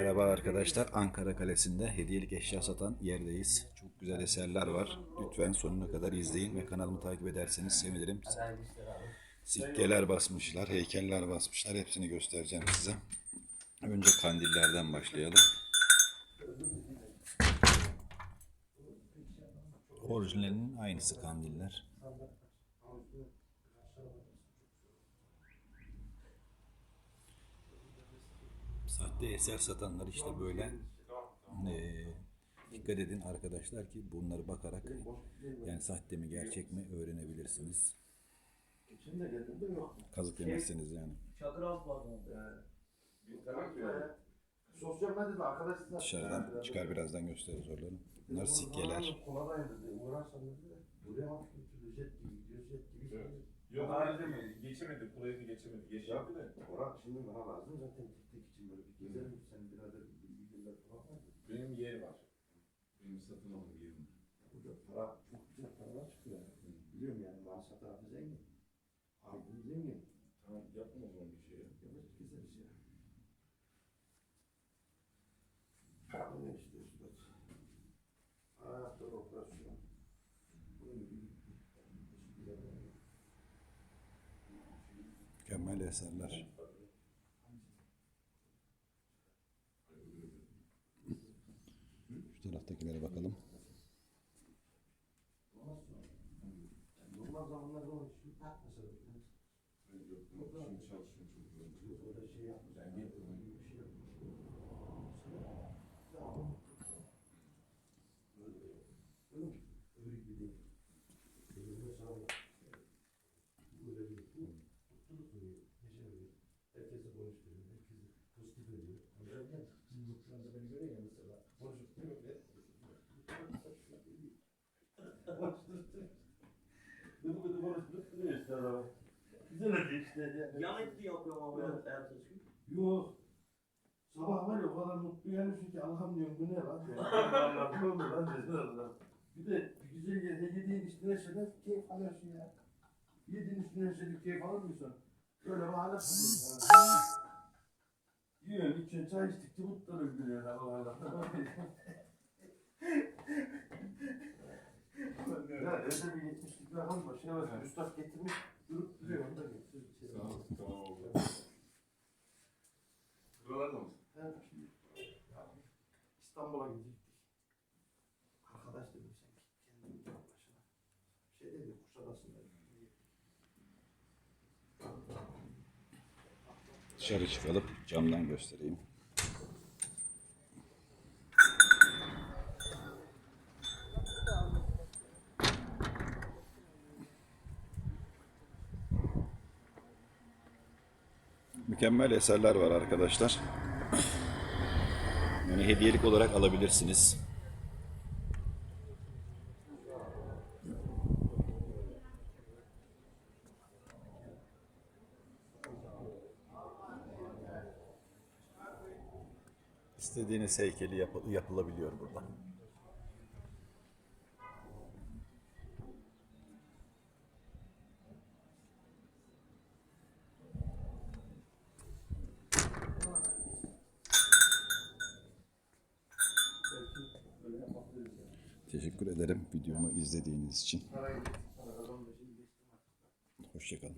Merhaba arkadaşlar. Ankara Kalesi'nde hediyelik eşya satan yerdeyiz. Çok güzel eserler var. Lütfen sonuna kadar izleyin ve kanalımı takip ederseniz sevinirim. Sikkeler basmışlar, heykeller basmışlar. Hepsini göstereceğim size. Önce kandillerden başlayalım. Orijinalinin aynısı kandiller. Sahte eser satanlar işte böyle eee, dikkat edin arkadaşlar ki bunları bakarak yani sahte mi gerçek mi öğrenebilirsiniz. Kazık yemezseniz yani. Çadır alt var. Sosyal medyada arkadaşlar. Dışarıdan çıkar birazdan gösteririz oraları. Bunlar sikkeler. Koladayım dedi. Uğraşsam dedi. Buraya bak. Jet gibi gibi. Evet. Yok önce mi? Geçemedi, kulayını geçemedi. Geçti de. Orak şimdi bana lazım zaten tek için böyle bir gezerim. Sen birader bir günler falan var. Benim yer var. Benim satın alım yerim. Burada para çok güzel paralar çıkıyor. Biliyorum yani Mahsa tarafı zengin. Aydın zengin. Tamam yapma o zaman bir şey. ya. Yavaş gezeriz ya. Ne istiyorsun? Hayatta operasyon. Bunun gibi. Mükemmel eserler. Şu taraftakilere bakalım. Normal zamanlarda o işi yapmasa da Ben yok, yok. Şimdi çalışıyorum çok öyle şey yapmasa. Ben gittim. Bir şey yapmasa. Öyle mi? Öyle gibi değil. Gözüme sağlık. Böyle bir bu mutluluk veriyor. Neşe veriyor. Herkese konuşturuyor. Herkese pozitif veriyor. Anladın mı? Sizin mutlularınızda beni görüyor ya mesela. Konuşup duruyor. Gıdı gıdı konuşturup duruyor işte araba. Güzel hadi işte. Yan etli yapıyorum ama ben ertesi gün. Yok. Sabah var ya o kadar mutlu yanıyorsun ki Allah'ım diyorum bu ne lan? Ne oldu lan dedin Allah. Bir de güzel yerde yediğin üstüne şeyden keyif alıyorsun ya. Yediğin üstüne şeyden keyif alır mısın? Böyle bir hale kalıyorsun. İçiyorsun, çay içtikçe mutluluk gülüyor Allah Allah. ya evde bir yetmişlik rakam başına bak. Üstad getirmiş, durup duruyor. Onu da getir. Sağ ol. Dışarı çıkalım camdan göstereyim. Mükemmel eserler var arkadaşlar. Yani hediyelik olarak alabilirsiniz. İstediğiniz heykeli yap- yapılabiliyor burada. Teşekkür ederim videomu izlediğiniz için. Hoşçakalın.